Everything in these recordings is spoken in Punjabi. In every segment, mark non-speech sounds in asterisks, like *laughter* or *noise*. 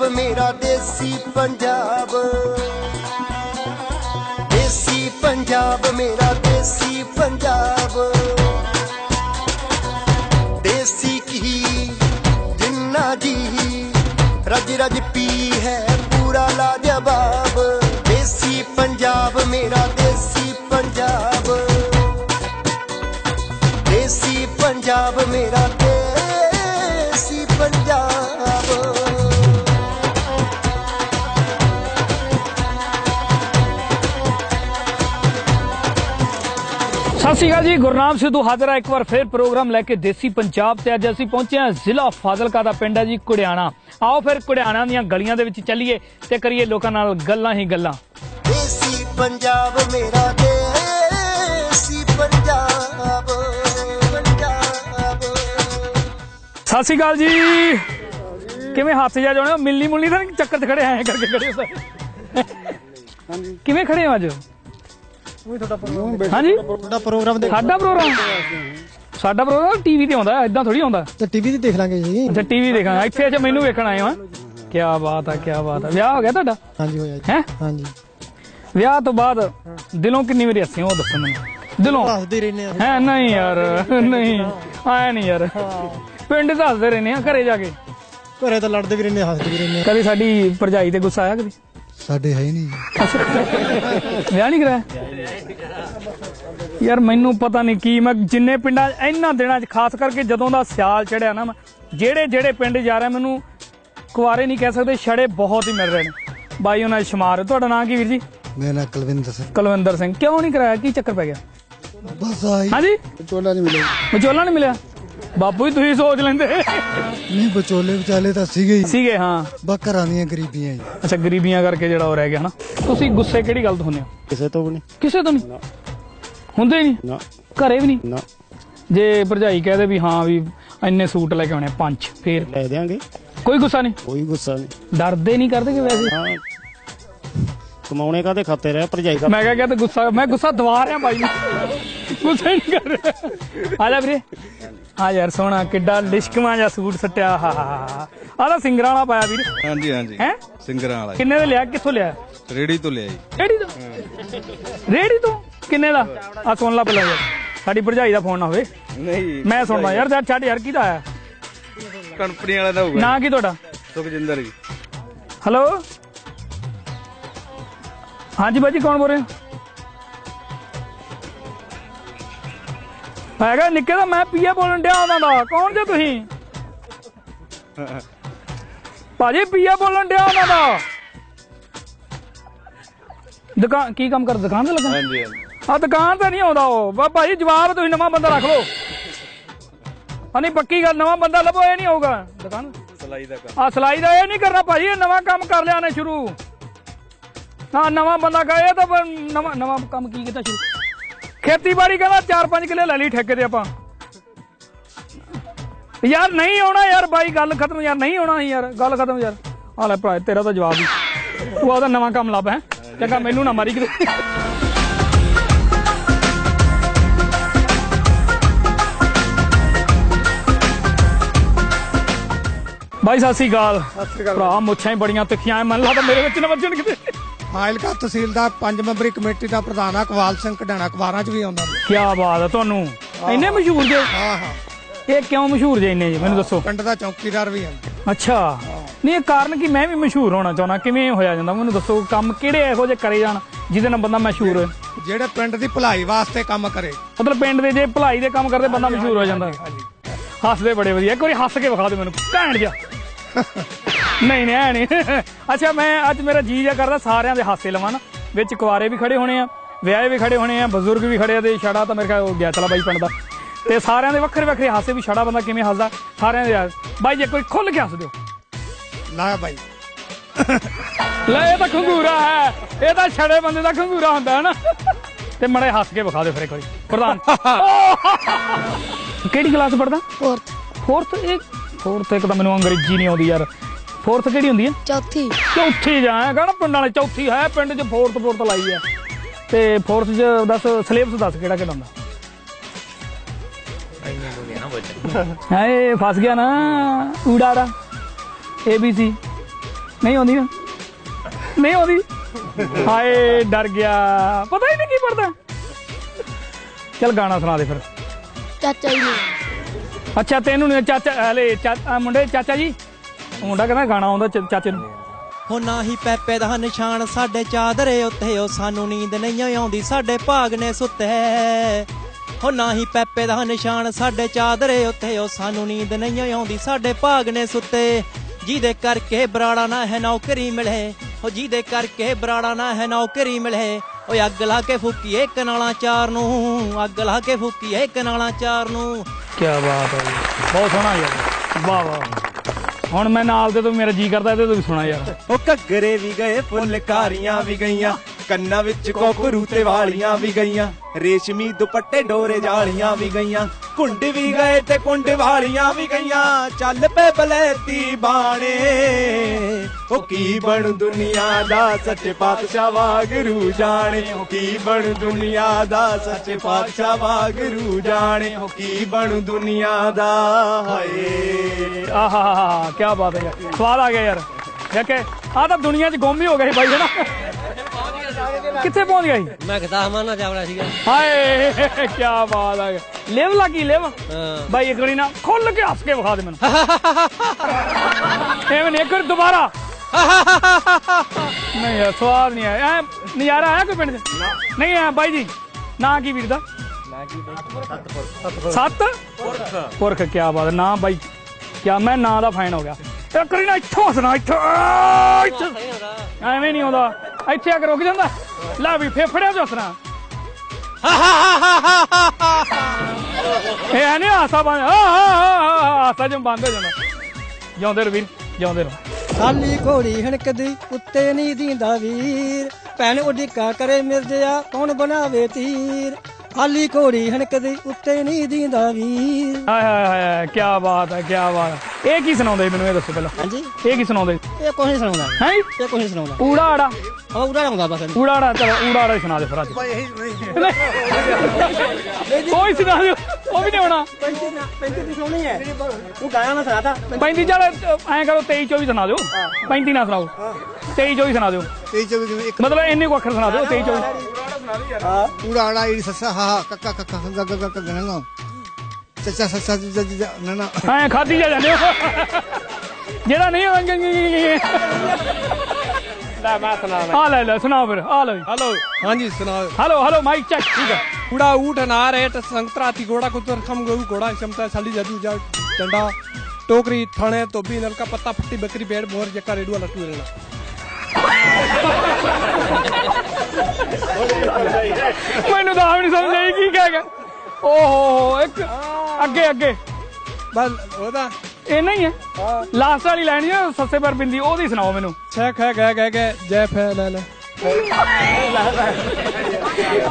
ਦੇਸੀ ਪੰਜਾਬ ਮੇਰਾ ਦੇਸੀ ਪੰਜਾਬ। ਦੇਸੀ ਪੰਜਾਬ, ਮੇਰਾ ਦੇਸੀ ਪੰਜਾਬ। ਦੇਸੀ ਕੀ ਜਿੰਨਾ ਜੀ ਰਜ ਰਜ ਪੀ ਹੈ ਪੂਰਾ ਲਾਜਵਾਬ। ਦੇਸੀ ਪੰਜਾਬ, ਮੇਰਾ ਸਤਿ ਸ਼੍ਰੀ ਅਕਾਲ ਜੀ ਗੁਰਨਾਮ ਸਿੱਧੂ ਹਾਜ਼ਰ ਹੈ ਇੱਕ ਵਾਰ ਫਿਰ ਪ੍ਰੋਗਰਾਮ ਲੈ ਕੇ ਦੇਸੀ ਪੰਜਾਬ ਤੇ ਅੱਜ ਅਸੀਂ ਪਹੁੰਚੇ ਹਾਂ ਜ਼ਿਲ੍ਹਾ ਫਾਜ਼ਿਲਕਾ ਦਾ ਪਿੰਡ ਹੈ ਜੀ ਕੁੜਿਆਣਾ। ਆਓ ਫਿਰ ਕੁੜਿਆਣਾ ਦੀਆਂ ਗਲੀਆਂ ਦੇ ਵਿੱਚ ਚੱਲੀਏ ਤੇ ਕਰੀਏ ਲੋਕਾਂ ਨਾਲ ਗੱਲਾਂ ਹੀ ਗੱਲਾਂ। ਦੇਸੀ ਪੰਜਾਬ ਮੇਰਾ ਦੇਸੀ ਪੰਜਾਬ ਪੰਜਾਬ। ਸਤਿ ਸ਼੍ਰੀ ਅਕਾਲ ਜੀ। ਕਿਵੇਂ ਹੱਥ ਜਾ ਜਾਣੇ ਮਿਲਣੀ ਮੁਲਣੀ ਤਾਂ ਚੱਕਰ 'ਚ ਖੜੇ ਆਏ ਕਰਕੇ ਖੜੇ ਹੋ ਸਾਰੇ। ਹਾਂਜੀ। ਕਿਵੇਂ ਖੜੇ ਹੋ ਅੱਜ? ਹਾਂਜੀ? ਤੁਹਾਡਾ ਪ੍ਰੋਗਰਾਮ ਦੇਖ ਸਾਡਾ ਪ੍ਰੋਗਰਾਮ ਸਾਡਾ ਪ੍ਰੋਗਰਾਮ ਟੀਵੀ ਤੇ ਆਉਂਦਾ ਇਦਾਂ ਥੋੜੀ ਆਉਂਦਾ। ਤੇ ਟੀਵੀ ਤੇ ਦੇਖ ਲਾਂਗੇ ਜੀ। ਅੱਛਾ ਟੀਵੀ ਦੇਖਾਂਗਾ। ਇੱਥੇ ਅੱਜ ਮੈਨੂੰ ਵੇਖਣ ਆਏ ਹਾਂ ਕੀ ਬਾਤ ਹੈ ਕੀ ਬਾਤ ਹੈ ਵਿਆਹ ਹੋ ਗਿਆ ਤੁਹਾਡਾ? ਹਾਂਜੀ ਹੋਇਆ ਜੀ। ਹੈ? ਹਾਂਜੀ। ਵਿਆਹ ਤੋਂ ਬਾਅਦ ਦਿਲੋਂ ਕਿੰਨੀ ਵਾਰੀ ਹੱਸੇ ਹੋ ਉਹ ਦੱਸੋ ਮੈਨੂੰ। ਦਿਲੋਂ? ਹੱਸਦੇ ਰਹਿੰਦੇ ਆ। ਹੈ ਨਹੀਂ ਯਾਰ ਨਹੀਂ। ਆਇਆ ਨਹੀਂ ਯਾਰ। ਪਿੰਡ 'ਚ ਹੱਸਦੇ ਰਹਿੰਦੇ ਆ ਘਰੇ ਜਾ ਕੇ। ਘਰੇ ਤਾਂ ਲੜਦੇ ਵੀ ਰਹਿੰਦੇ ਆ, ਹੱਸਦੇ ਵੀ ਰਹਿੰਦੇ ਆ। ਕਦੀ ਸਾਡੀ ਭਰਜਾਈ ਤੇ ਗੁੱਸਾ ਆਇਆ ਕਦੀ? ਸਾਡੇ ਹੈ ਹੀ ਨਹੀਂ। ਵਿਆਹ ਨਹੀਂ ਕਰਾਇਆ? ਯਾਰ ਮੈਨੂੰ ਪਤਾ ਨਹੀਂ ਕੀ ਮੈਂ ਜਿੰਨੇ ਪਿੰਡਾਂ ਇਹਨਾਂ ਦਿਨਾਂ 'ਚ ਖਾਸ ਕਰਕੇ ਜਦੋਂ ਦਾ ਸਿਆਲ ਚੜਿਆ ਨਾ ਮੈਂ ਜਿਹੜੇ ਜਿਹੜੇ ਪਿੰਡ ਜਾ ਰਿਹਾ ਮੈਨੂੰ ਕੁਆਰੇ ਨਹੀਂ ਕਹਿ ਸਕਦੇ ਛੜੇ ਬਹੁਤ ਹੀ ਮਿਲ ਰਹੇ ਨੇ। ਬਾਈ ਉਹਨਾਂ ਸ਼ਮਾਰ ਤੁਹਾਡਾ ਨਾਂ ਕੀ ਵੀਰ ਜੀ? ਮੇਰਾ ਨਾਂ ਕੁਲਵਿੰਦਰ ਸਿੰਘ। ਕੁਲਵਿੰਦਰ ਸਿੰਘ। ਕਿਉਂ ਨਹੀਂ ਕਰਾਇਆ? ਕੀ ਚੱਕਰ ਪੈ ਗਿਆ? ਬਸ ਆਈ ਹਾਂਜੀ? ਬਚੋਲਾ ਨਹੀਂ ਮਿਲੇ ਵਿਚੋਲਾ ਨਹੀਂ ਮਿਲਿਆ? ਬਾਪੂ ਜੀ ਤੁਸੀਂ ਸੋਚ ਲੈਂਦੇ। ਨਹੀਂ ਬਚੋਲੇ ਵਿਚਾਲੇ ਤਾਂ ਸੀਗੇ ਹੀ। ਸੀਗੇ ਹਾਂ। ਬਸ ਘਰਾਂ ਦੀਆਂ ਗਰੀਬੀਆਂ ਜੀ ਅੱਛਾ ਗਰੀਬੀਆਂ ਕਰਕੇ ਜਿਹੜਾ ਉਹ ਰਹਿ ਗਿਆ ਨਾ ਤੁਸੀਂ ਗੁੱਸੇ ਕਿਹੜੀ ਗੱਲ ਤੋਂ ਹੁੰਦੇ ਹੋ? ਕਿਸੇ ਤੋਂ ਵੀ ਨਹੀਂ। ਕਿਸੇ ਤੋਂ ਨਹੀਂ? ਹੁੰਦੇ ਹੀ ਨਹੀਂ? ਨਾ। ਘਰੇ ਵੀ ਨਹੀਂ? ਨਾ। ਜੇ ਭਰਜਾਈ ਕਹਦੇ ਵੀ ਹਾਂ ਵੀ ਇੰਨੇ ਸੂਟ ਲੈ ਕੇ ਆਉਣੇ ਪੰਜ ਫੇਰ? ਲੈ ਦੇਾਂਗੇ ਕੋਈ ਗੁੱਸਾ ਨਹੀਂ? ਕੋਈ ਗੁੱਸਾ ਨਹੀਂ। ਡਰਦੇ ਨਹੀਂ ਕਰਦੇ ਕਿ ਵੈਸੇ? ਹਾਂ। ਕਮਾਉਣੇ ਕਾਦੇ ਖਾਤੇ ਰਹਿ ਭਰਜਾਈ ਦਾ? ਮੈਂ ਕਿਹਾ ਕਿਹਾ ਤੇ ਗੁੱਸਾ ਮੈਂ ਗੁੱਸਾ ਦਵਾ ਰਿਹਾ ਬਾਈ ਨੂੰ। ਗੁੱਸਾ ਨਹੀਂ ਕਰ ਰਿਹਾ। ਆ ਜਾ ਵੀਰੇ। ਆ ਯਾਰ ਸੋਹਣਾ ਕਿੱਡਾ ਲਿਸ਼ਕਵਾਂ ਜਿਹਾ ਸੂਟ ਸੱਟਿਆ ਹਾ ਹਾ ਹਾ ਆ ਤਾਂ ਸਿੰਗਰਾਂ ਵਾਲਾ ਪਾਇਆ ਵੀਰ। ਹਾਂਜੀ ਹਾਂਜੀ। ਹੈ? ਸਿੰਗਰਾਂ ਵਾਲਾ ਕਿੰਨੇ ਦੇ ਲਿਆ ਕਿੱਥੋਂ ਲਿਆ? ਜੀ। ਰੇਹੜੀ ਤੋਂ ਲਿਆ ਜੀ। ਰੇੜੀ ਤੋਂ? ਰੇੜੀ ਤੋਂ? ਕਿੰਨੇ ਦਾ? ਆ ਸੁਣ ਲਾ ਪਹਿਲਾਂ ਯਾਰ। ਸਾਡੀ ਭਰਜਾਈ ਦਾ ਫੋਨ ਨਾ ਹੋਵੇ। ਨਹੀਂ। ਮੈਂ ਸੁਣਦਾ ਯਾਰ ਯਾਰ ਛੱਡ ਯਾਰ ਕਿਹਦਾ ਆਇਆ? ਕੰਪਨੀ ਵਾਲਾ ਦਾ ਹੋਊਗਾ ਨਾਂ ਕੀ ਤੁਹਾਡਾ? ਸੁਖਜਿੰਦਰ ਜੀ। ਹੈਲੋ ਹਾਂਜੀ ਬਾਜੀ ਕੌਣ ਬੋਲ ਰਹੇ? ਹੋ ਹੈਗਾ ਨਿੱਕੇ ਦਾ ਮੈਂ ਪੀਏ ਬੋਲਣ ਡਿਆ ਉਹਨਾਂ ਦਾ। ਕੌਣ ਜੇ ਤੁਸੀਂ? ਭਾਜੀ ਪੀਏ ਬੋਲਣ ਡਿਆ ਉਹਨਾਂ ਦਾ। ਦੁਕਾਨ ਕੀ ਕੰਮ ਕਰ ਦੁਕਾਨ ਤੇ ਲੱਗਾ? ਹਾਂਜੀ ਆ ਦੁਕਾਨ ਤੇ ਨਹੀਂ ਆਉਂਦਾ ਉਹ। ਬਾ ਭਾਜੀ ਜਵਾਬ ਤੁਸੀਂ ਨਵਾਂ ਬੰਦਾ ਰੱਖ ਲਓ। ਆ ਨਹੀਂ ਪੱਕੀ ਗੱਲ ਨਵਾਂ ਬੰਦਾ ਲੱਭੋ ਇਹ ਨਹੀਂ ਹੋਊਗਾ। ਦੁਕਾਨ? ਸਲਾਈ ਦਾ ਕੰਮ। ਆ ਸਲਾਈ ਦਾ ਇਹ ਨਹੀਂ ਕਰਨਾ ਭਾਜੀ ਇਹ ਨਵਾਂ ਕੰਮ ਕਰ ਲਿਆ ਨੇ ਸ਼ੁਰੂ। ਨਾ ਨਵਾਂ ਬੰਦਾ ਕਹੇ ਤਾਂ ਨਵਾਂ ਨਵਾਂ ਕੰਮ ਕੀ ਕੀਤਾ ਸ਼ੁਰੂ? ਖੇਤੀਬਾੜੀ ਕਹਿੰਦਾ 4-5 ਕਿੱਲੇ ਲੈ ਲਈ ਠੇਕੇ ਤੇ ਆਪਾਂ। ਯਾਰ ਨਹੀਂ ਆਉਣਾ ਯਾਰ ਬਾਈ ਗੱਲ ਖਤਮ ਯਾਰ ਨਹੀਂ ਆਉਣਾ ਯਾਰ ਗੱਲ ਖਤਮ ਯਾਰ। ਆ ਲੈ ਭਰਾ ਤੇਰਾ ਤਾਂ ਜਵਾਬ ਹੀ। ਤੂੰ ਆਦਾ ਨਵਾਂ ਕੰਮ ਲੱਭ ਹੈ। ਚੰਗਾ ਮੈਨੂੰ ਨਾ ਮਾਰੀ ਕਿਤੇ। ਬਾਈ ਸਤਿ ਸ੍ਰੀ ਅਕਾਲ। ਭਰਾ ਮੁੱਛਾਂ ਹੀ ਬੜੀਆਂ ਤਿੱਖੀਆਂ ਮਨ ਲੱਗਦਾ ਮੇਰੇ ਵਿੱਚ ਨਾ ਵੱਜਣ ਕਿਤੇ। ਫਾਇਲਕਾ ਤਹਿਸੀਲ ਦਾ ਪੰਜ ਮੈਂਬਰੀ ਕਮੇਟੀ ਦਾ ਪ੍ਰਧਾਨ ਆ ਕਵਾਲ ਸਿੰਘ ਕਢਾਣਾ। ਅਖਬਾਰਾਂ 'ਚ ਵੀ ਆਉਂਦਾ ਕੀ ਬਾਤ ਹੈ ਤੁਹਾਨੂੰ। ਇੰਨੇ ਮਸ਼ਹੂਰ ਜੇ? ਹਾਂ ਹਾਂ। ਇਹ ਕਿਉਂ ਮਸ਼ਹੂਰ ਜੇ ਇੰਨੇ ਜੀ? ਮੈਨੂੰ ਦੱਸੋ। ਪਿੰਡ ਦਾ ਚੌਕੀਦਾਰ ਵੀ ਆ। ਅੱਛਾ। ਨਹੀਂ ਇਹ ਕਾਰਨ ਕਿ ਮੈਂ ਵੀ ਮਸ਼ਹੂਰ ਹੋਣਾ ਚਾਹੁੰਦਾ ਕਿਵੇਂ ਹੋਇਆ ਜਾਂਦਾ? ਮੈਨੂੰ ਦੱਸੋ ਕੰਮ ਕਿਹੜੇ ਇਹੋ ਜਿਹੇ ਕਰੇ ਜਾਣ ਜਿਹਦੇ ਨਾਲ ਬੰਦਾ ਮਸ਼ਹੂਰ ਹੋਏ? ਜਿਹੜੇ ਪਿੰਡ ਦੀ ਭਲਾਈ ਵਾਸਤੇ ਕੰਮ ਕਰੇ। ਮਤਲਬ ਪਿੰਡ ਦੇ ਜੇ ਭਲਾਈ ਦੇ ਕੰਮ ਕਰਦੇ ਬੰਦਾ ਮਸ਼ਹੂਰ ਹੋ ਜਾਂਦਾ। ਹੱਸਦੇ ਬੜੇ ਵਧੀਆ। ਇੱਕ ਵਾਰੀ ਹੱਸ ਕੇ ਵਿਖਾ ਦਿਓ ਮੈਨੂੰ। ਘੈਂਟ ਜਾ ਨਹੀਂ ਨਹੀਂ ਐ ਨਹੀਂ। ਅੱਛਾ ਮੈਂ ਅੱਜ ਮੇਰਾ ਜੀ ਜਾ ਕਰਦਾ ਸਾਰਿਆਂ ਦੇ ਹਾਸੇ ਲਵਾਂ ਨਾ। ਵਿੱਚ ਕੁਆਰੇ ਵੀ ਖੜੇ ਹੋਣੇ ਆ ਵਿਆਹੇ ਵੀ ਖੜੇ ਹੋਣੇ ਆ ਬਜ਼ੁਰਗ ਵੀ ਖੜੇ ਆ ਤੇ ਛੜਾ ਤਾਂ ਮੇਰੇ ਖਿਆਲ ਗਿਆ ਚਲਾ ਬਾਈ ਪਿੰਡ ਦਾ। ਤੇ ਸਾਰਿਆਂ ਦੇ ਵੱਖਰੇ ਵੱਖਰੇ ਹਾਸੇ ਵੀ ਛੜਾ ਬੰਦਾ ਕਿਵੇਂ ਹੱਸਦਾ ਸਾਰਿਆਂ ਦੇ ਯਾਰ। ਬਾਈ ਜੇ ਕੋਈ ਖੁੱਲ ਕੇ ਹੱਸ ਦਿਓ। ਲਾ ਬਾਈ। ਲੈ ਇਹ ਤਾਂ ਖੰਗੂਰਾ ਹੈ। ਇਹ ਤਾਂ ਛੜੇ ਬੰਦੇ ਦਾ ਖੰਗੂਰਾ ਹੁੰਦਾ ਹੈ ਨਾ। ਤੇ ਮੜੇ ਹੱਸ ਕੇ ਵਿਖਾ ਦਿਓ ਫਿਰ ਇੱਕ ਵਾਰੀ। ਪ੍ਰਧਾਨ। *laughs* ਕਿਹੜੀ ਕਲਾਸ ਪੜਦਾ ਫੋਰਥ ਫੋਰਥ ਇਹ? ਫੋਰਥ ਇੱਕ ਤਾਂ ਮੈਨੂੰ ਅੰਗਰੇਜ਼ੀ ਨਹੀਂ ਆਉਂਦੀ ਯਾਰ। ਫੋਰਥ ਕਿਹੜੀ ਹੁੰਦੀ ਹੈ? ਚੌਥੀ। ਚੌਥੀ ਜਾਏਗਾ ਨਾ ਪਿੰਡ ਵਾਲੇ ਚੌਥੀ ਹੈ ਪਿੰਡ 'ਚ ਫੋਰਥ ਫੋਰਥ ਲਾਈ ਹੈ। ਤੇ ਫੋਰਥ 'ਚ ਦੱਸ ਸਿਲੇਬਸ ਦੱਸ ਕਿਹੜਾ ਕਿਹੜਾ ਹੁੰਦਾ? ਹਾਏ ਫਸ ਗਿਆ ਨਾ ਊੜਾੜਾ ABC ਨਹੀਂ ਆਉਂਦੀ ਨਾ ਨਹੀਂ ਆਉਂਦੀ? ਹਾਏ ਡਰ ਗਿਆ। ਪਤਾ ਹੀ ਨਹੀਂ ਕੀ ਪੜਦਾ ਚੱਲ ਗਾਣਾ ਸੁਣਾ ਦੇ ਫਿਰ। ਚਾਚਾ ਜੀ ਅੱਛਾ ਤੈਨੂੰ ਨੀ ਚਾਚਾ ਹਲੇ ਚਾ- ਆਹ ਮੁੰਡੇ ਚਾਚਾ ਜੀ। ਮੁੰਡਾ ਕਹਿੰਦਾ ਗਾਣਾ ਆਉਂਦਾ ਚ- ਚਾਚੇ ਨੂੰ। ਹੋ ਨਾ ਹੀ ਪੈਪੇ ਦਾ ਨਿਸ਼ਾਨ ਸਾਡੇ ਚਾਦਰੇ ਉੱਤੇ ਉਹ ਸਾਨੂੰ ਨੀਂਦ ਨਹੀਂ ਆਉਂਦੀ ਸਾਡੇ ਭਾਗ ਨੇ ਸੁੱਤੇ। ਹੋ ਨਾ ਹੀ ਪੈਪੇ ਦਾ ਨਿਸ਼ਾਨ ਸਾਡੇ ਚਾਦਰੇ ਉੱਤੇ ਉਹ ਸਾਨੂੰ ਨੀਂਦ ਨਹੀਂ ਆਉਂਦੀ ਸਾਡੇ ਭਾਗ ਨੇ ਸੁੱਤੇ। ਜਿਹਦੇ ਕਰਕੇ ਬਰਾੜਾ ਨਾ ਹੈ ਨੌਕਰੀ ਮਿਲੇ ਹੋ ਜਿਹਦੇ ਕਰਕੇ ਬਰਾੜਾ ਨਾ ਹੈ ਨੌਕਰੀ ਮਿਲੇ। ਓਏ ਅੱਗ ਲਾ ਕੇ ਫੂਕੀਏ ਕਨਾਲਾਂ ਚਾਰ ਨੂੰ ਅੱਗ ਲਾ ਕੇ ਫੂਕੀਏ ਕਨਾਲਾਂ ਚਾਰ ਨੂੰ। ਕੀ ਬਾਤ ਹੈ ਜੀ। ਬਹੁਤ ਸੋਹਣਾ ਯਾਰ ਵਾਹ ਵਾਹ। ਹੁਣ ਮੈਂ ਨਾਲ ਦੇ ਤੋਂ ਮੇਰਾ ਜੀ ਕਰਦਾ, ਇਹਦੇ ਤੋਂ ਵੀ ਸੁਣਾ ਯਾਰ। ਉਹ ਘੱਗਰੇ ਵੀ ਗਏ, ਫੁੱਲਕਾਰੀਆਂ ਵੀ ਗਈਆਂ। ਕੰਨਾਂ ਵਿੱਚ ਕੋਕਰੂ ਤੇ ਵਾਲੀਆਂ ਵੀ ਗਈਆਂ, ਰੇਸ਼ਮੀ ਦੁਪੱਟੇ ਡੋਰੇ ਜਾਲੀਆਂ ਵੀ ਗਈਆਂ, ਕੁੰਡ ਵੀ ਗਏ ਤੇ ਕੁੰਡ ਵਾਲੀਆਂ ਵੀ ਗਈਆਂ, ਚੱਲ ਪਏ ਬਲੈਤੀ ਬਾਣੇ। ਉਹ ਕੀ ਬਣ ਦੁਨੀਆ ਦਾ ਸੱਚੇ ਪਾਤਸ਼ਾਹ ਵਾਗਰੂ ਜਾਣੇ, ਉਹ ਕੀ ਬਣ ਦੁਨੀਆ ਦਾ ਸੱਚੇ ਪਾਤਸ਼ਾਹ ਵਾਗਰੂ ਜਾਣੇ, ਉਹ ਕੀ ਬਣ ਦੁਨੀਆ ਦਾ, ਹਾਏ। ਆਹਾ ਕੀ ਬਾਤ ਹੈ ਯਾਰ, ਸਵਾਦ ਆ ਗਿਆ ਯਾਰ। ਦੇਖੇ ਆ ਤਾਂ ਦੁਨੀਆ 'ਚ ਗੁੰਮ ਹੀ ਹੋ ਗਏ ਸੀ ਬਾਈ ਜਣਾ ਕਿੱਥੇ ਪਹੁੰਚ ਗਿਆ ਸੀ? ਮੈਂ ਕਿਤਾ ਹਮਾਨਾ ਚਾਵਲਾ ਸੀਗਾ। ਹਾਏ ਕੀ ਬਾਤ ਆ ਲਿਵ ਲੱਗੀ ਲਿਵ? ਬਾਈ ਇੱਕ ਵਾਰੀ ਨਾ ਖੁੱਲ ਕੇ ਹੱਸ ਕੇ ਵਿਖਾ ਦੇ ਮੈਨੂੰ। *laughs* ਐਵੇਂ ਇੱਕ ਵਾਰੀ ਦੁਬਾਰਾ। ਨਹੀਂ ਯਾਰ ਸਵਾਦ ਨਹੀਂ ਆਇਆ। ਐਂ ਨਜ਼ਾਰਾ ਆਇਆ ਕੋਈ ਪਿੰਡ 'ਚ? ਨਹੀਂ ਆਇਆ ਬਾਈ ਜੀ। ਨਾਂ ਕੀ ਵੀਰ ਦਾ? ਸੱਤ? ਪੁਰਖ। ਪੁਰਖ ਕੀ ਬਾਤ ਨਾਂ ਬਾਈ ਕਿਆ ਮੈਂ ਨਾਂ ਦਾ ਫੈਨ ਹੋ ਗਿਆ। ਇੱਕ ਵਾਰੀ ਨਾ ਇੱਥੋਂ ਹੱਸਣਾ ਇੱਥੋਂ ਐਵੇਂ ਨਹੀਂ ਆਉਂਦਾ। ਇੱਥੇ ਆ ਕੇ ਰੁਕ ਜਾਂਦਾ। ਲੈ ਵੀ ਫੇਫੜਿਆਂ 'ਚ ਹੱਸਣਾ ਇਹ ਨਹੀਂ ਹਾਸਾ ਬੰਦ ਹਾਸਾ ਜਮ ਬੰਦ ਹੋ ਜਾਂਦਾ ਜਿਉਂਦੇ ਰਹੋ ਵੀਰ ਜਿਉਂਦੇ ਰਹੋ ਖਾਲੀ ਘੋੜੀ ਹਣਕਦੀ ਉੱਤੇ ਨਹੀਂ ਦੀਂਦਾ ਵੀਰ ਭੈਣ ਉਡੀਕਾ ਕਰੇ ਮਿਰਜਿਆ ਕੌਣ ਬਣਾਵੇ ਤੀਰ ਖਾਲੀ ਘੋੜੀ ਹਣਕਦੀ ਉੱਤੇ ਨਹੀਂ ਦੀਂਦਾ ਵੀਰ ਹਾਏ ਹਾਏ ਹਾਏ ਕੀ ਬਾਤ ਹੈ ਕੀ ਬਾਤ ਹੈ। ਇਹ ਕੀ ਸੁਣਾਉਂਦੇ ਮੈਨੂੰ ਇਹ ਦੱਸੋ ਪਹਿਲਾਂ। ਹਾਂਜੀ। ਇਹ ਕੀ ਸੁਣਾਉਂਦੇ ਇਹ ਕੁਛ ਨਹੀਂ ਸੁਣਾਉਂਦਾ। ਹੈ? ਇਹ ਕੁਛ ਨਹੀਂ ਸੁਣਾਉਂਦਾ। ਊੜਾ ਆੜਾ ਹਾਂ ਉਡਾ ਬਸ ਊੜਾ ਆੜਾ ਚਲੋ ਊੜਾ ਆੜਾ ਹੀ ਸੁਣਾ ਦੇ ਫਿਰ ਅੱਜ। ਕੋਈ ਸੁਣਾ ਦਿਓ ਉਹ ਵੀ ਨਹੀਂ ਆਉਣਾ। ਪੈਂਤੀ ਦੀ ਸੁਣਨੀ ਹੈ। ਉਹ ਗਾਇਆ ਮੈਂ ਸੁਣਾਤਾ 35 ਚੱਲ ਐਂ ਕਰੋ 23 24 ਸੁਣਾ ਦਿਓ। 35 ਨਾ ਸੁਣਾਓ। 23 24 ਸੁਣਾ ਦਿਓ। ਤੇ ਜਦੋਂ ਜਿਵੇਂ ਇੱਕ ਮਤਲਬ ਇੰਨੇ ਕੁ ਅੱਖਰ ਸੁਣਾ ਦਿਓ 23 24 ఊడాడా ఈ సస్స హా కక్క కక్క గగ గగ గగ గగ చచ్చా సస్స జ జ జ నన హా ఖాతి జ ਨਾ ਰੇਟ ਸੰਤਰਾਤੀ ਗੋੜਾ ਕੁਤਰ ਖਮ ਗਊ ਘੋੜਾ ਸ਼ਮਤਾ ਸਾਡੀ ਜਾਦੂ ਜਾ ਡੰਡਾ। ਟੋਕਰੀ ਥਾਣੇ ਤੋਬੀ ਨਲਕਾ ਪੱਤਾ ਫੱਟੀ ਬੱਕਰੀ ਬੇੜ ਮੋਰ ਜੱਕਾ ਰੇਡੂਆ ਲਟੂ ਰੇਣਾ ਮੈਨੂੰ ਤਾਂ ਆਪ ਨਹੀਂ ਸਮਝ ਕੀ ਕਹਿ ਗਿਆ। ਓਹੋ ਇੱਕ ਅੱਗੇ ਅੱਗੇ। ਬਸ ਉਹਦਾ। ਇਹ ਨਹੀਂ ਹੈ। ਲਾਸਟ ਵਾਲੀ ਲਾਈਨ ਹੈ ਸੱਸੇ ਪਰ ਬਿੰਦੀ ਉਹਦੀ ਸੁਣਾਓ ਮੈਨੂੰ। ਛੇ ਖੈ ਗਏ ਗਏ ਗਏ ਜੈ ਫੈ ਲੈ ਲੈ।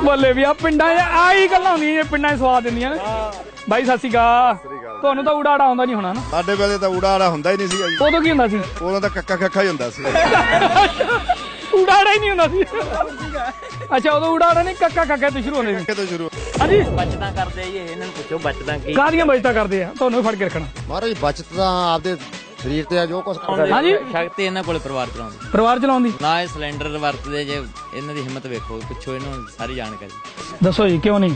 ਬੱਲੇ ਵੀ ਆ ਪਿੰਡਾਂ 'ਚ ਆਹੀ ਗੱਲਾਂ ਹੁੰਦੀਆਂ ਜੇ ਪਿੰਡਾਂ 'ਚ ਸਵਾਦ ਦਿੰਦੀਆਂ ਨੇ। ਬਾਈ ਸਤਿ ਸ਼੍ਰੀ ਅਕਾਲ। ਤੁਹਾਨੂੰ ਤਾਂ ਉਡਾੜਾ ਆਉਂਦਾ ਨਹੀਂ ਹੋਣਾ ਨਾ। ਸਾਡੇ ਵੇਲੇ ਤਾਂ ਉਡਾੜਾ ਹੁੰਦਾ ਹੀ ਨਹੀਂ ਸੀ ਉਦੋਂ ਕੀ ਹੁੰਦਾ ਸੀ? ਉਦੋਂ ਤਾਂ ਕੱਕਾ ਕੱਕਾ ਹੀ ਹੁੰਦਾ ਸੀ। *laughs* ਆੜਾ ਹੀ ਨਹੀਂ ਹੁੰਦਾ ਸੀ। ਅੱਛਾ ਉਦੋਂ ਆੜਾ ਨਹੀਂ ਕੱਕਾ ਕੱਕਾ ਤੋਂ ਸ਼ੁਰੂ ਹੁੰਦੇ ਸੀ। ਕਿਤੋਂ ਸ਼ੁਰੂ। ਹਾਂਜੀ। ਬਚਤਾਂ ਕਰਦੇ ਜੀ ਇਹਨਾਂ ਨੂੰ ਪੁੱਛੋ ਬਚਤਾਂ ਕੀ। ਕਾਹਦੀਆਂ ਬਚਤਾਂ ਕਰਦੇ ਆ? ਤੁਹਾਨੂੰ ਫੜ ਕੇ ਰੱਖਣਾ। ਮਹਾਰਾਜ ਬਚਤ ਤਾਂ ਆਪਦੇ ਸਰੀਰ ਤੇ ਆ ਜੋ ਕੁਝ ਹਾਂਜੀ। ਸ਼ਕਤੀ ਇਹਨਾਂ ਕੋਲੇ ਪਰਿਵਾਰ ਚਲਾਉਂਦੇ। ਪਰਿਵਾਰ ਚਲਾਉਣ ਦੀ ਨਾ ਇਹ ਸਿਲੰਡਰ ਵਰਤਦੇ ਜੇ ਇਹਨਾਂ ਦੀ ਹਿੰਮਤ ਵੇਖੋ ਪੁੱਛੋ ਇਹਨੂੰ ਸਾਰੀ ਜਾਣਕਾਰੀ। ਦੱਸੋ ਜੀ ਕਿਉਂ ਨਹੀਂ?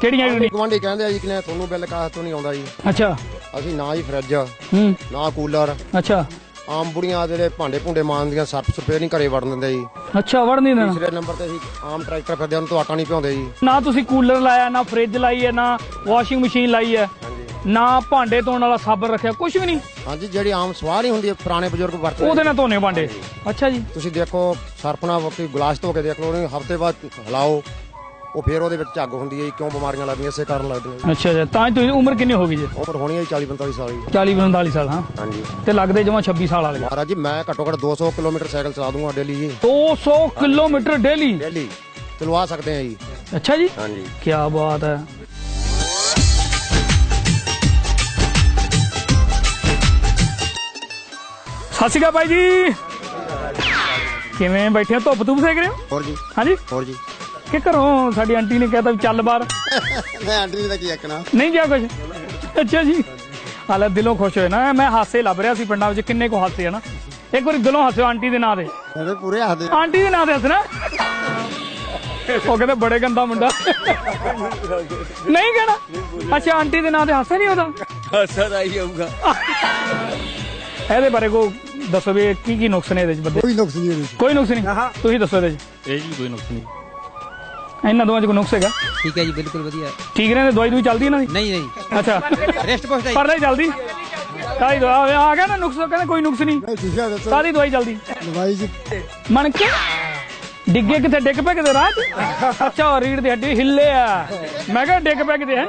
ਕਿਹੜੀਆਂ ਯੂਨਿਟ ਗਵਾਂਢੀ ਕਹਿੰਦੇ ਆ ਜੀ ਕਿ ਤੁਹਾਨੂੰ ਬਿੱਲ ਕਾਹ ਤੋਂ ਨਹੀਂ ਆਉਂਦਾ ਜੀ? ਅੱਛਾ। ਅਸੀਂ ਨਾ ਹੀ ਫਰਿੱਜ ਹੂੰ। ਨਾ ਕੂਲਰ ਅੱਛਾ। ਆਮ ਬੁੜੀਆਂ ਜਿਹੜੇ ਭਾਂਡੇ ਭੁੰਡੇ ਮਾਂਜਦੀਆਂ ਸਰਫ ਸਪਰੇ ਨਹੀਂ ਘਰੇ ਵੜਨ ਦਿੰਦੇ ਜੀ। ਅੱਛਾ ਵੜ ਨਹੀਂ ਦੇਣਾ? ਤੀਸਰੇ ਨੰਬਰ ਤੇ ਅਸੀਂ ਆਮ ਟਰੈਕਟਰ ਫਿਰਦੇ ਉਹਨੂੰ ਤੋਂ ਆਟਾ ਨਹੀਂ ਪਿਆਉਂਦੇ ਜੀ। ਨਾ ਤੁਸੀਂ ਕੂਲਰ ਲਾਇਆ ਨਾ ਫ੍ਰਿਜ ਲਾਈ ਹੈ ਨਾ ਵਾਸ਼ਿੰਗ ਮਸ਼ੀਨ ਲਾਈ ਹੈ ਨਾ ਭਾਂਡੇ ਧੋਣ ਵਾਲਾ ਸਾਬਣ ਰੱਖਿਆ ਕੁਝ ਵੀ ਨਹੀਂ। ਹਾਂਜੀ ਜਿਹੜੀ ਆਮ ਸਵਾਹ ਨਹੀਂ ਹੁੰਦੀ ਹੈ, ਪੁਰਾਣੇ ਬਜ਼ੁਰਗ ਵਰਤਦੇ ਉਹਦੇ ਨਾਲ ਧੋਨੇ ਭਾਂਡੇ। ਅੱਛਾ ਜੀ। ਤੁਸੀਂ ਦੇਖੋ ਨਾਲ ਵਕਤੀ ਗਲਾਸ ਧੋ ਕੇ ਦੇਖ ਲਓ ਉਹਨੂੰ ਹਫ਼ਤੇ ਬਾਅਦ ਹਿਲਾਓ। ਉਹ ਫੇਰ ਉਹਦੇ ਵਿੱਚ ਝੱਗ ਹੁੰਦੀ ਹੈ ਜੀ ਕਿਉਂ ਬਿਮਾਰੀਆਂ ਲੱਗਦੀਆਂ ਇਸੇ ਕਾਰਨ ਲੱਗਦੀਆਂ ਜੀ। ਅੱਛਾ ਜੀ ਤਾਂ ਹੀ ਤੁਸੀਂ ਉਮਰ ਕਿੰਨੀ ਹੋ ਗਈ ਜੀ? ਉਮਰ ਹੋਣੀ ਹੈ 40 45 ਸਾਲ ਜੀ। 40 45 ਸਾਲ ਹਾਂ। ਹਾਂਜੀ। ਤੇ ਲੱਗਦੇ ਜਮਾ 26 ਸਾਲ ਵਾਲੇ। ਮਹਾਰਾਜ ਜੀ ਮੈਂ ਘੱਟੋ ਘੱਟ 200 ਕਿਲੋਮੀਟਰ ਸਾਈਕਲ ਚਲਾ ਦੂੰਗਾ ਡੇਲੀ ਜੀ। 200 ਕਿਲੋਮੀਟਰ ਡੇਲੀ? ਡੇਲੀ। ਚਲਵਾ ਸਕਦੇ ਆ ਜੀ। ਅੱਛਾ ਜੀ। ਹਾਂਜੀ। ਕੀ ਬਾਤ ਹੈ। ਸਤਿ ਸ਼੍ਰੀ ਅਕਾਲ ਬਾਈ ਜੀ। ਕਿਵੇਂ ਬੈਠੇ ਹੋ? ਧੁੱਪ ਧੁੱਪ ਸੇਕ ਰਹੇ ਹੋ? ਹੋਰ ਜੀ। ਹਾਂਜੀ। ਹੋਰ ਜੀ। ਕਿ ਘਰੋਂ ਸਾਡੀ ਆਂਟੀ ਨੇ ਕਹਿਤਾ ਵੀ ਚੱਲ ਬਾਹਰ। *laughs* ਮੈਂ ਆਂਟੀ ਦਾ ਕੀ ਆਖਣਾ? ਨਹੀਂ ਗਿਆ ਕੁਝ ਅੱਛਾ ਜੀ। ਹਾਲੇ ਦਿਲੋਂ ਖੁਸ਼ ਹੋਏ ਨਾ ਮੈਂ ਹਾਸੇ ਲੱਭ ਰਿਹਾ ਸੀ ਪਿੰਡਾਂ ਵਿੱਚ ਕਿੰਨੇ ਕੋ ਹਾਸੇ ਆ ਨਾ। ਇੱਕ ਵਾਰੀ ਦਿਲੋਂ ਹੱਸਿਓ ਆਂਟੀ ਦੇ ਨਾਂ ਤੇ। ਇਹਦੇ ਪੂਰੇ ਹੱਥ ਆਂਟੀ ਦੇ ਨਾਂ ਤੇ ਹੱਸਣਾ ਉਹ ਕਹਿੰਦੇ ਬੜੇ ਗੰਦਾ ਮੁੰਡਾ। ਨਹੀਂ ਕਹਿਣਾ। ਅੱਛਾ ਆਂਟੀ ਦੇ ਨਾਂ ਤੇ ਹੱਸਿਆ ਨਹੀਂ ਉਹਦਾ ਹਾਸਾ ਆਈ ਆਊਗਾ ਇਹਦੇ ਬਾਰੇ ਕੋ ਦੱਸੋ ਵੀ ਕੀ ਕੀ ਨੁਕਸ ਨੇ ਇਹਦੇ ਚ ਬੰਦੇ? ਕੋਈ ਨੁਕਸ ਨਹੀਂ ਇਹਦੇ ਕੋਈ ਨੁਕਸ ਨਹੀਂ? ਤੁਸੀਂ ਦੱਸੋ ਇਹਦੇ ਚ ਇਹ ਜੀ ਕੋਈ ਨੁਕਸ ਨਹੀਂ। ਇਹਨਾਂ ਦੋਵਾਂ ਚ ਕੋਈ ਨੁਕਸ ਹੈਗਾ? ਠੀਕ ਹੈ ਜੀ ਬਿਲਕੁਲ ਵਧੀਆ। ਠੀਕ ਰਹਿੰਦੇ ਦਵਾਈ ਦੂਈ ਚੱਲਦੀ ਇਹਨਾਂ ਦੀ? ਨਹੀਂ ਨਹੀਂ। ਅੱਛਾ। ਰੈਸਟ ਪੋਸਟ ਪਰ ਨਹੀਂ ਚੱਲਦੀ? ਕਾਈ ਦਵਾ ਆ ਗਿਆ ਨਾ ਨੁਕਸ ਕਹਿੰਦੇ ਕੋਈ ਨੁਕਸ ਨਹੀਂ। ਨਹੀਂ ਠੀਕ ਹੈ ਦੱਸੋ। ਸਾਰੀ ਦਵਾਈ ਚੱਲਦੀ। ਦਵਾਈ ਜੀ। ਮਣ ਕੇ ਡਿੱਗੇ ਕਿਤੇ ਡਿੱਗ ਪੈ ਕਿਤੇ ਰਾਹ 'ਚ? ਅੱਛਾ ਰੀੜ ਦੀ ਹੱਡੀ ਹਿੱਲੇ ਆ। ਮੈਂ ਕਿਹਾ ਡਿੱਗ ਪੈ ਕਿਤੇ ਹੈ?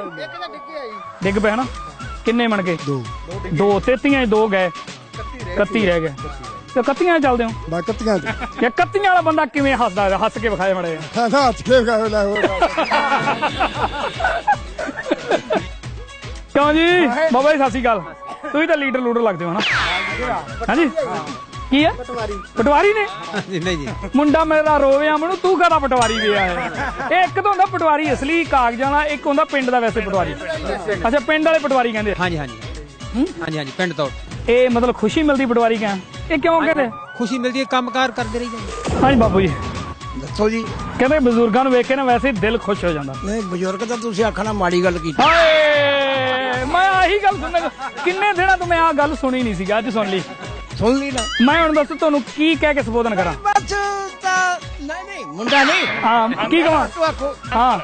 ਡਿੱਗ ਪੈ ਹਨਾ? ਕਿੰਨੇ ਮਣ ਕੇ ਦੋ। ਦੋ ਤੇਤੀਆਂ 'ਚ ਦੋ ਗਏ। 31 ਰਹਿ ਗਏ। ਤੇ ਕੱਤੀਆਂ 'ਚ ਚੱਲਦੇ ਹੋ? ਬਾਕਤੀਆਂ ਤੇ ਇਹ ਕੱਤੀਆਂ ਵਾਲਾ ਬੰਦਾ ਕਿਵੇਂ ਹੱਸਦਾ ਹੈ? ਹੱਸ ਕੇ ਵਿਖਾਏ ਮੜੇ ਹਾਂ ਨਾ ਹੱਥ ਕੇ ਗਾਇ ਲੈ ਹੋਰ। ਕਿਉਂ ਜੀ? ਬਾਬਾ ਜੀ ਸਤਿ ਸ਼੍ਰੀ ਅਕਾਲ। ਤੁਸੀਂ ਤਾਂ ਲੀਡਰ ਲੂਡਰ ਲੱਗਦੇ ਹੋ ਨਾ। ਹਾਂਜੀ? ਕੀ ਹੈ? ਪਟਵਾਰੀ। ਪਟਵਾਰੀ ਨੇ? ਨਹੀਂ ਜੀ। ਮੁੰਡਾ ਮੇਰਾ ਰੋਵਿਆ ਮੈਨੂੰ ਤੂੰ ਕਹਦਾ ਪਟਵਾਰੀ ਵੇ ਆ? ਇਹ ਇੱਕ ਤਾਂ ਹੁੰਦਾ ਪਟਵਾਰੀ ਅਸਲੀ ਕਾਗਜ਼ਾਂ ਵਾਲਾ ਇੱਕ ਹੁੰਦਾ ਪਿੰਡ ਦਾ ਵੈਸੇ ਪਟਵਾਰੀ। ਅੱਛਾ ਪਿੰਡ ਵਾਲੇ ਪਟਵਾਰੀ ਕਹਿੰਦੇ ਆ। ਹਾਂਜੀ ਹਾਂਜੀ। ਹਾਂਜੀ ਹਾਂਜੀ ਪਿੰਡ ਤੋਂ। ਇਹ ਮਤਲਬ ਖੁਸ਼ੀ ਮਿਲਦੀ ਪਟਵਾਰੀ ਕਹਿ ਇਹ ਕਿਉਂ ਕਹਿੰਦੇ? ਖੁਸ਼ੀ ਮਿਲਦੀ ਹੈ ਕੰਮਕਾਰ ਕਰਦੇ ਰਹੀ ਜਾਂਦੇ ਹਾਂਜੀ ਬਾਬੂ ਜੀ। ਦੱਸੋ ਜੀ। ਕਹਿੰਦੇ ਬਜ਼ੁਰਗਾਂ ਨੂੰ ਵੇਖ ਕੇ ਨਾ ਵੈਸੇ ਹੀ ਦਿਲ ਖੁਸ਼ ਹੋ ਜਾਂਦਾ। ਨਹੀਂ ਬਜ਼ੁਰਗ ਤਾਂ ਤੁਸੀਂ ਆਖਣਾ ਮਾੜੀ ਗੱਲ ਕੀਤੀ। ਹਾਏ ਮੈਂ ਆਹੀ ਗੱਲ ਸੁਣਨ ਕਿੰਨੇ ਦਿਨਾਂ ਤੋਂ ਮੈਂ ਆਹ ਗੱਲ ਸੁਣੀ ਨਹੀਂ ਸੀਗਾ ਅੱਜ ਸੁਣ ਲਈ। ਸੁਣ ਲਈ ਨਾ। ਮੈਂ ਹੁਣ ਦੱਸ ਤੁਹਾਨੂੰ ਕੀ ਕਹਿ ਕੇ ਸੰਬੋਧਨ ਕਰਾਂ? ਬਸ ਤਾਂ ਨਹੀਂ ਨਹੀਂ ਮੁੰਡਾ ਨਹੀਂ। ਹਾਂ ਕੀ ਕਹਾਂ? ਤੂੰ ਆਖੋ। ਹਾਂ।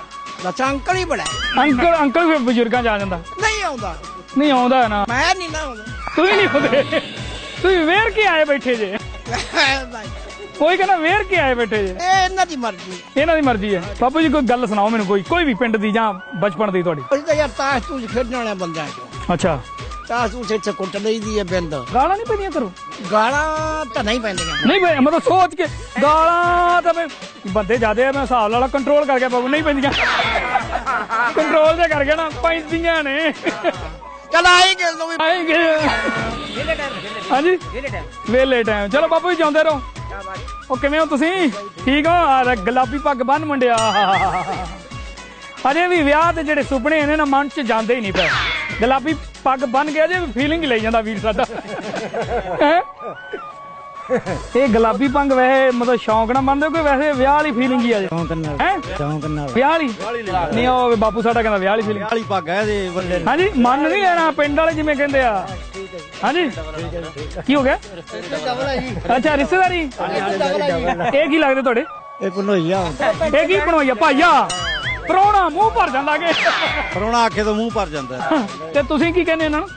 ਲੱਛਾ ਅੰਕਲ ਹੀ ਬੜਾ ਅੰਕਲ ਅੰਕਲ ਵੀ ਬਜ਼ੁਰਗਾਂ ਚ ਆ ਜਾਂਦਾ। ਨਹੀਂ ਆਉਂਦਾ। ਨਹੀਂ ਆਉਂਦਾ ਨਾ। ਮੈਂ ਨਹੀਂ ਨਾ ਆਉਂਦਾ। ਤੁਸੀਂ ਨਹੀਂ ਹੁੰਦੇ ਤੁਸੀਂ ਵੇਰ ਕੇ ਆਏ ਬੈਠੇ ਜੇ। ਕੋਈ ਕਹਿੰਦਾ ਵੇਰ ਕੇ ਆਏ ਬੈਠੇ ਜੇ। ਇਹ ਇਹਨਾਂ ਦੀ ਮਰਜ਼ੀ ਇਹਨਾਂ ਦੀ ਮਰਜ਼ੀ ਹੈ। ਬਾਪੂ ਜੀ ਕੋਈ ਗੱਲ ਸੁਣਾਓ ਮੈਨੂੰ ਕੋਈ। ਕੋਈ ਵੀ ਪਿੰਡ ਦੀ ਜਾਂ ਬਚਪਨ ਦੀ ਤੁਹਾਡੀ। ਅਸੀਂ ਤਾਂ ਯਾਰ ਤਾਸ਼ ਤੂੰ ਖੇਡਣ ਵਾਲੇ ਬੰਦਿਆਂ ਚੋਂ। ਅੱਛਾ। ਤਾਸ਼ ਤੂੰ ਇੱਥੇ ਕੁੱਟ ਲਈਦੀ ਹੈ ਬਿੰਦ ਗਾਲਾਂ ਨਹੀਂ ਪੈਂਦੀਆਂ ਕਰੋ ਗਾਲਾਂ ਤਾਂ ਨਹੀਂ ਪੈਂਦੀਆਂ। ਨਹੀਂ ਬਈ ਮਤਲਬ ਸੋਚ ਕੇ। ਗਾਲਾਂ ਤਾਂ ਮੈਂ ਬੰਦੇ ਜਿਆਦੇ ਆ ਮੈਂ ਹਿਸਾਬ ਲਾ ਲਾ ਕੰਟਰੋਲ ਕਰਕੇ ਬਾਬੂ ਨਹੀਂ ਪੈਂਦੀਆਂ। ਕੰਟਰੋਲ ਜੇ ਕਰਕੇ ਨਾ ਪੈਂਦੀਆਂ ਨੇ। ਚਲ ਆਈ ਗੱਲ ਨੂੰ ਵੀ ਆਏਗੇ। ਹਾਂਜੀ? ਵੇਲੇ ਟਾਈਮ ਚਲੋ ਬਾਪੂ ਜੀ ਜਾਂਦੇ ਰਹੋ। ਉਹ ਕਿਵੇਂ ਹੋ ਤੁਸੀਂ? ਠੀਕ ਹੋ? ਆ ਗੁਲਾਬੀ ਪੱਗ ਬੰਨ ਮੁੰਡਿਆ। ਅਜੇ ਵੀ ਵਿਆਹ ਤੇ ਜਿਹੜੇ ਸੁਪਨੇ ਨੇ ਨਾ ਮਨ ਚ ਜਾਂਦੇ ਹੀ ਨਹੀਂ ਪਏ। ਗੁਲਾਬੀ ਪੱਗ ਬੰਨ ਗਿਆ ਜੇ ਫੀਲਿੰਗ ਲਈ ਜਾਂਦਾ ਵੀਰ ਸਾਡਾ। ਹੈਂ? ਇਹ ਗੁਲਾਬੀ ਪੱਗ ਵੈਸੇ ਮਤਲਬ ਸ਼ੌਂਕ ਨਾਲ ਬੰਨਦੇ ਹੋ ਕਿ ਵੈਸੇ ਵਿਆਹ ਵਾਲੀ ਫੀਲਿੰਗ ਹੀ ਆ ਜੇ? ਸ਼ੌਂਕ ਨਾਲ ਹੈ? ਸ਼ੌਂਕ ਨਾਲ। ਵਿਆਹ ਵਾਲੀ? ਨਹੀਂ ਉਹ ਬਾਪੂ ਸਾਡਾ ਕਹਿੰਦਾ ਵਿਆਹ ਵਾਲੀ ਫੀਲਿੰਗ ਵਾਲੀ ਪੱਗ ਹੈ ਇਹਦੇ ਬੰਦੇ ਹਾਂਜੀ ਮੰਨ ਨਹੀਂ ਲੈਣਾ ਪਿੰਡ ਵਾਲੇ ਜਿਵੇਂ ਕਹਿੰਦੇ ਆ। ਹਾਂਜੀ? ਕੀ ਹੋ ਗਿਆ? ਅੱਛਾ ਰਿਸ਼ਤੇਦਾਰੀ? ਇਹ ਕੀ ਲੱਗਦੇ ਤੁਹਾਡੇ? ਇਹ ਭਨੋਈਆ ਇਹ ਕੀ ਬਣਵਾਈਆ ਭਾਈਆ ਪ੍ਰਾਹੁਣਾ ਮੂੰਹ ਭਰ ਜਾਂਦਾ ਕਿ ਪਰੋਣਾ ਆਖੇ ਤੋਂ ਮੂੰਹ ਭਰ ਜਾਂਦਾ। ਤੇ ਤੁਸੀਂ ਕੀ ਕਹਿੰਦੇ ਇਹਨਾਂ ਨੂੰ?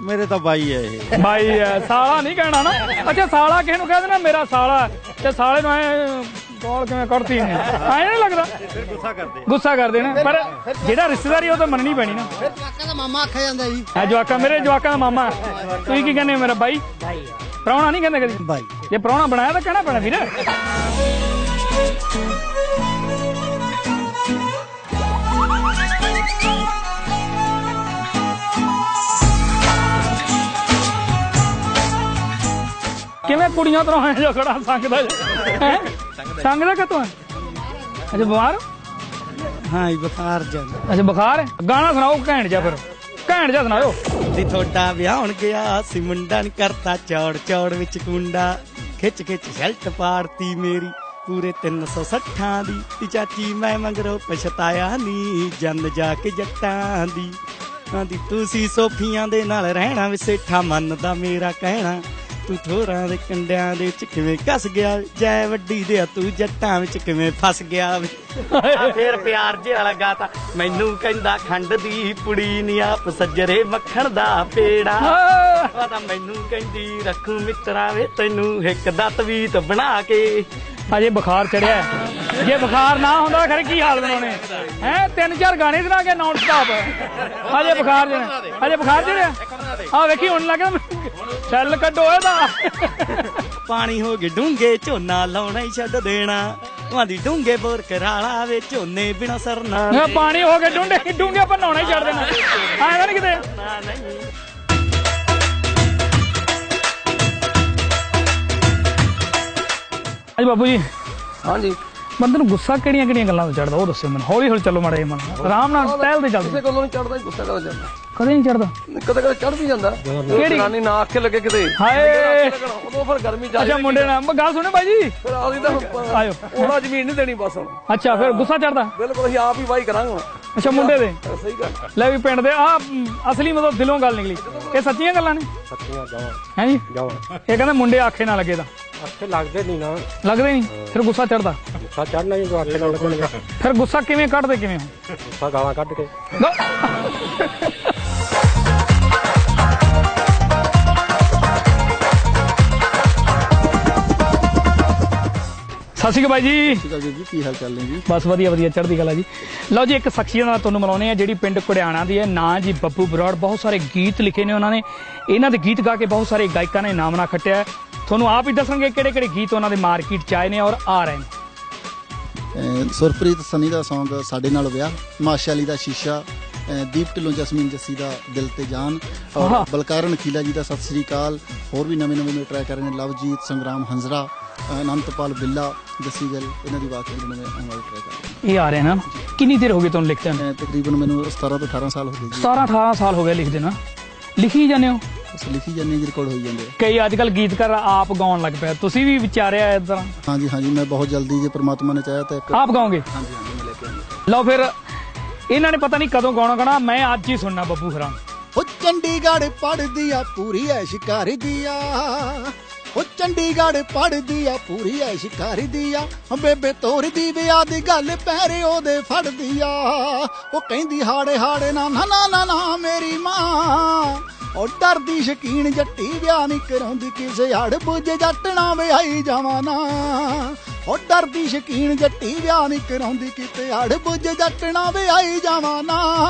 ਮੇਰੇ ਤਾਂ ਬਾਈ ਹੈ ਇਹ। ਭਾਈ ਐ, ਸਾਲਾ ਨਹੀਂ ਕਹਿਣਾ ਨਾ। ਅੱਛਾ ਸਾਲਾ ਕਿਸੇ ਨੂੰ ਕਹਿ ਦੇਣਾ ਮੇਰਾ ਸਾਲਾ ਹੈ, ਤੇ ਸਾਲੇ ਨੂੰ ਐ ਗੋਲ ਕਿਵੇਂ ਕੱਢਤੀ ਨੇ ਐ ਨਹੀਂ ਲੱਗਦਾ? ਫਿਰ ਗੁੱਸਾ ਕਰਦੇ ਗੁੱਸਾ ਕਰਦੇ ਨੇ। ਪਰ ਜਿਹੜਾ ਰਿਸ਼ਤੇਦਾਰੀ ਉਹ ਤਾਂ ਮੰਨਣੀ ਪੈਣੀ ਨਾ। ਜਵਾਕਾਂ ਦਾ ਮਾਮਾ ਆਖਿਆ ਜਾਂਦਾ ਜੀ। ਆ ਜਵਾਕਾ ਮੇਰੇ ਜਵਾਕਾਂ ਦਾ ਮਾਮਾ। ਤੁਸੀਂ ਕੀ ਕਹਿੰਦੇ ਹੋ ਮੇਰਾ ਬਾਈ? ਪ੍ਰਾਹੁਣਾ ਨਹੀਂ ਕਹਿੰਦੇ ਕਦੀ? ਬਾਈ। ਜੇ ਪ੍ਰਾਹੁਣਾ ਬਣਾਇਆ ਤਾਂ ਕਹਿਣਾ ਪੈਣਾ ਵੀਰ। ਕਿਵੇਂ ਕੁੜੀਆਂ ਤੋਂ ਆਏ ਜੋ ਖੜਾ ਸੰਗਦਾ ਹੈ? ਸੰਗਦਾ ਕਤੋਂ ਹੈ ਅੱਛਾ ਬਿਮਾਰ ਹੋ? ਇਹ ਬੁਖਾਰ ਜਾਂਦਾ ਅੱਛਾ ਬੁਖਾਰ ਹੈ ਗਾਣਾ ਸੁਣਾਓ ਘੈਂਟ ਜਾ ਫਿਰ। ਘੈਂਟ ਜਾ ਸੁਣਾਓ ਦੀ ਤੁਹਾਡਾ ਵਿਆਹਣ ਗਿਆ ਸੀ ਮੁੰਡਾ ਨੀ ਕਰਤਾ ਚੌੜ ਚੌੜ ਵਿੱਚ ਕੁੰਡਾ ਖਿੱਚ ਖਿੱਚ ਸ਼ੈਲਟ ਪਾੜਤੀ ਮੇਰੀ ਪੂਰੇ 360 ਦੀ। ਤੀ ਚਾਚੀ ਮੈਂ ਮੰਗਰੋ ਪਛਤਾਇਆ ਨੀ ਜੰਨ ਜਾ ਕੇ ਜੱਟਾਂ ਦੀ। ਆਂਦੀ ਤੁਸੀਂ ਸੋਫੀਆਂ ਦੇ ਨਾਲ ਰਹਿਣਾ ਵੀ ਸੇਠਾ ਮੰਨਦਾ ਮੇਰਾ ਕਹਿਣਾ। ਤੂੰ ਥੋਰਾਂ ਦੇ ਕੰਡਿਆਂ ਦੇ ਵਿੱਚ ਕਿਵੇਂ ਕੱਸ ਗਿਆ? ਜੈ ਵੱਡੀ ਦੇ ਤੂੰ ਜੱਟਾਂ ਵਿੱਚ ਕਿਵੇਂ ਫਸ ਗਿਆ ਫੇਰ ਪਿਆਰ ਜਿਹਾ ਲਗਾ ਤਾ ਮੈਨੂੰ ਕਹਿੰਦਾ ਖੰਡ ਦੀ ਪੁੜੀ ਨੀ ਆਪ ਸੱਜਰੇ ਮੱਖਣ ਦਾ ਪੇੜਾ। ਪਤਾ ਮੈਨੂੰ ਕਹਿੰਦੀ ਰੱਖੂ ਮਿੱਤਰਾਂ ਵੇ ਤੈਨੂੰ ਇੱਕ ਦਾ ਤਵੀਤ ਬਣਾ ਕੇ। ਅਜੇ ਬੁਖਾਰ ਚੜਿਆ। ਜੇ ਬੁਖਾਰ ਨਾ ਹੁੰਦਾ ਖਰੇ ਕੀ ਹਾਲ ਬਣਾਉਣੇ? ਹੈ ਤਿੰਨ ਚਾਰ ਗਾਣੇ ਸੁਣਾ ਕੇ ਨਾਨ ਸਟਾਪ ਅਜੇ ਬੁਖਾਰ ਚੜਿਆ ਅਜੇ ਬੁਖਾਰ ਚੜਿਆ ਆ ਵੇਖੀ ਹੁਣ ਲੱਗਦਾ ਸੈੱਲ ਕੱਢੋ ਇਹਦਾ। ਪਾਣੀ ਹੋ ਗਏ ਡੂੰਗੇ ਝੋਨਾ ਲਾਉਣਾ ਹੀ ਛੱਡ ਦੇਣਾ। ਵਾਂਦੀ ਡੂੰਗੇ ਬੋਰ ਕਰਾਲਾ ਵੇ ਝੋਨੇ ਬਿਨਾ ਸਰਨਾ ਇਹ ਪਾਣੀ ਹੋ ਕੇ ਡੂੰਡੇ ਡੂੰਗੇ ਪਰ ਨਹਾਉਣਾ ਹੀ ਛੱਡ ਦੇਣਾ। ਆਏਗਾ ਨਹੀਂ ਕਿਤੇ? ਨਾ ਨਹੀਂ। ਹਾਂਜੀ ਬਾਬੂ ਜੀ। ਹਾਂਜੀ। ਬੰਦੇ ਨੂੰ ਗੁੱਸਾ ਕਿਹੜੀਆਂ ਕਿਹੜੀਆਂ ਗੱਲਾਂ ਤੋਂ ਚੜਦਾ ਉਹ ਦੱਸਿਓ ਮੈਨੂੰ। ਹੌਲੀ ਹੌਲੀ ਚੱਲੋ ਮਾੜਾ ਮਨ। ਆਰਾਮ ਨਾਲ ਟਹਿਲਦੇ ਚੱਲਦੇ ਗੱਲੋਂ ਨਹੀਂ ਚੜਦਾ ਗੁੱਸਾ ਕਰ ਜਾਂਦਾ ਕਦੇ ਨਹੀਂ ਚੜਦਾ। ਕਦੇ ਕਦੇ ਚੜ ਵੀ ਜਾਂਦਾ। ਕਿਹੜੀ? ਜਨਾਨੀ ਨਾ ਅੱਖੇ ਲੱਗੇ ਕਿਤੇ। ਹਾਏ। ਉਦੋਂ ਫਿਰ ਗਰਮੀ ਜਾ ਅੱਛਾ ਮੁੰਡੇ ਨਾਲ। ਮੈਂ ਗੱਲ ਸੁਣੋ ਬਾਈ ਜੀ। ਫਿਰ ਆਦੀ ਤਾਂ ਆਇਓ। ਉਹਨਾਂ ਜ਼ਮੀਨ ਨਹੀਂ ਦੇਣੀ ਬਸ ਹੁਣ। ਅੱਛਾ ਫਿਰ ਗੁੱਸਾ ਚੜਦਾ ਬਿਲਕੁਲ ਅਸੀਂ ਆਪ ਹੀ ਵਾਹੀ ਕਰਾਂਗੇ ਹੁਣ। ਅੱਛਾ ਮੁੰਡੇ ਦੇ? ਸਹੀ ਗੱਲ। ਲੈ ਵੀ ਪਿੰਡ ਦੇ ਆ ਅਸਲੀ ਮਤਲਬ ਦਿਲੋਂ ਗੱਲ ਨਿਕਲੀ। ਇਹ ਸੱਚੀਆਂ ਗੱਲਾਂ ਨੇ? ਸੱਚੀਆਂ ਜਾਵਾਂ ਹੈ ਜੀ? ਜਾਵਾਂ ਇਹ ਕਹਿੰਦੇ ਮੁੰਡੇ ਆਖੇ ਨਾ ਲੱਗੇ ਤਾਂ। ਅੱਖੇ ਲੱਗਦੇ ਨਹੀਂ ਨਾ। ਲੱਗਦੇ ਨਹੀਂ ਫਿਰ ਗੁੱਸਾ ਚੜਦਾ ਗੁੱਸਾ ਚੜਨਾ ਹੀ ਜੋ ਅੱਖੇ ਨਾਲ ਲੱਗਣਗੇ ਫਿਰ ਗੁੱਸਾ ਕਿਵੇਂ ਕੱਢਦੇ ਕਿਵੇਂ ਗੁੱਸਾ ਗਾਲਾਂ ਕੱਢ ਕੇ। ਸਤਿ ਸ਼੍ਰੀ ਅਕਾਲ ਬਾਈ ਜੀ। ਜੀ ਕੀ ਹਾਲ ਚਾਲ ਨੇ ਜੀ? ਬਸ ਵਧੀਆ ਵਧੀਆ ਚੜ੍ਹਦੀ ਕਲਾ ਜੀ। ਲਓ ਜੀ ਇੱਕ ਸ਼ਖਸੀਅਤ ਨਾਲ ਤੁਹਾਨੂੰ ਮਿਲਾਉਂਦੇ ਆ ਜਿਹੜੀ ਪਿੰਡ ਕੁੜਿਆਣਾ ਦੀ ਹੈ ਨਾਂ ਜੀ ਬੱਬੂ ਬਰੌੜ। ਬਹੁਤ ਸਾਰੇ ਗੀਤ ਲਿਖੇ ਨੇ ਉਹਨਾਂ ਨੇ। ਇਹਨਾਂ ਦੇ ਗੀਤ ਗਾ ਕੇ ਬਹੁਤ ਸਾਰੇ ਗਾਇਕਾਂ ਨੇ ਨਾਮ ਨਾ ਖੱਟਿਆ। ਤੁਹਾਨੂੰ ਆਪ ਹੀ ਦੱਸਣਗੇ ਕਿਹੜੇ ਕਿਹੜੇ ਗੀਤ ਉਹਨਾਂ ਦੇ ਮਾਰਕੀਟ ਚ ਆਏ ਨੇ ਔਰ ਆ ਰਹੇ ਨੇ। ਸੁਰਪ੍ਰੀਤ ਸਨੀ ਦਾ Song ਸਾਡੇ ਨਾਲ ਵਿਆਹ ਮਾਸ਼ਾ ਅਲੀ ਦਾ ਸ਼ੀਸ਼ਾ ਦੀਪ ਢਿੱਲੋਂ ਜਸਮੀਨ ਜੱਸੀ ਦਾ ਦਿਲ ਤੇ ਜਾਨ। ਔਰ ਬਲਕਾਰਨ ਖੀਲਾ ਜੀ ਦਾ ਸਤਿ ਸ੍ਰੀ ਅਕਾਲ। ਹੋਰ ਵੀ ਨਵੇਂ ਨਵੇਂ ਟਰੈਕ ਕਰ ਰਹੇ ਨੇ ਲਵਜੀਤ ਸੰਗਰਾਮ ਹੰਜ਼ਰਾ ਅਹ ਅਨੰਤਪਾਲ ਬਿੱਲਾ ਜੱਸੀ ਗਿੱਲ ਇਹਨਾਂ ਦੀ ਆਵਾਜ਼ ਵਿੱਚ ਨਵੇਂ ਆਉਣ ਵਾਲੇ ਟਰੈਕ ਕਰ ਰਹੇ ਇਹ ਆ ਰਹੇ ਨਾ ਕਿੰਨੀ ਦੇਰ ਹੋ ਗਈ ਤੁਹਾਨੂੰ ਲਿਖਦੇ ਨੂੰ? ਨੇ ਤਕਰੀਬਨ ਮੈਨੂੰ 17 ਤੋਂ 18 ਸਾਲ ਹੋ ਗਏ ਜੀ। 17 18 ਸਾਲ ਹੋ ਗਏ ਲਿਖਦੇ ਨਾ। ਲਿਖੀ ਜਾਂਦੇ ਹੋ? ਬਸ ਲਿਖੀ ਜਾਂਦੇ ਜੀ ਰਿਕਾਰਡ ਹੋਈ ਜਾਂਦੇ ਆ। ਕਈ ਅੱਜ ਕੱਲ ਗੀਤਕਾਰ ਆਪ ਗਾਉਣ ਲੱਗ ਪਿਆ ਤੁਸੀਂ ਵੀ ਵਿਚਾਰਿਆ ਇਸ ਤਰ੍ਹਾਂ? ਹਾਂਜੀ ਹਾਂਜੀ ਮੈਂ ਬਹੁਤ ਜਲਦੀ ਜੇ ਪ੍ਰਮਾਤਮਾ ਨੇ ਚਾਹਿਆ ਤਾਂ ਇੱਕ ਆਪ ਗਾਓਗੇ? ਹਾਂਜੀ ਹਾਂਜੀ ਮੈਂ ਲੈ ਕੇ ਆਉਂਗਾ। ਲਓ ਫਿਰ ਇਹਨਾਂ ਨੇ ਪਤਾ ਨਹੀਂ ਕਦੋਂ ਗਾਉਣਾ ਗਾਣਾ ਮੈਂ ਅੱਜ ਹੀ ਸੁਣਨਾ ਬੱਬੂ ਖਰਾ ਉਹ ਚੰਡੀਗੜ੍ਹ ਪੜਦੀ ਆ ਪੂਰੀ ਐ ਸ਼ਿਕਾਰੀ ਦੀ ਆ। ਉਹ ਚੰਡੀਗੜ੍ਹ ਪੜਦੀ ਆ, ਪੂਰੀ ਐ ਸ਼ਿਕਾਰੀ ਦੀ ਆ ਬੇਬੇ ਤੋਰਦੀ ਵਿਆਹ ਦੀ ਗੱਲ, ਪੈਰੇ ਉਹਦੇ ਫੜਦੀ ਆ। ਉਹ ਕਹਿੰਦੀ, ਹਾੜੇ ਹਾੜੇ, ਨਾ ਨਾ ਨਾ ਨਾ ਮੇਰੀ ਮਾਂ। ਉਹ ਡਰਦੀ, ਸ਼ਕੀਨ ਜੱਟੀ, ਵਿਆਹ ਨਹੀਂ ਕਰਾਉਂਦੀ, ਕਿਸੇ ਹੜ ਬੁੱਝ ਜੱਟਣਾ ਵਿਆਹੀ ਜਾਵਾਂ ਨਾ। ਉਹ ਡਰਦੀ, ਸ਼ਕੀਨ ਜੱਟੀ, ਵਿਆਹ ਨਹੀਂ ਕਰਾਉਂਦੀ ਕਿਤੇ ਹੜ ਬੁੱਝ ਜੱਟਣਾ ਵਿਆਹੀ ਜਾਵਾਂ ਨਾ।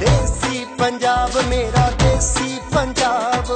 ਦੇਸੀ ਪੰਜਾਬ, ਮੇਰਾ ਦੇਸੀ ਪੰਜਾਬ।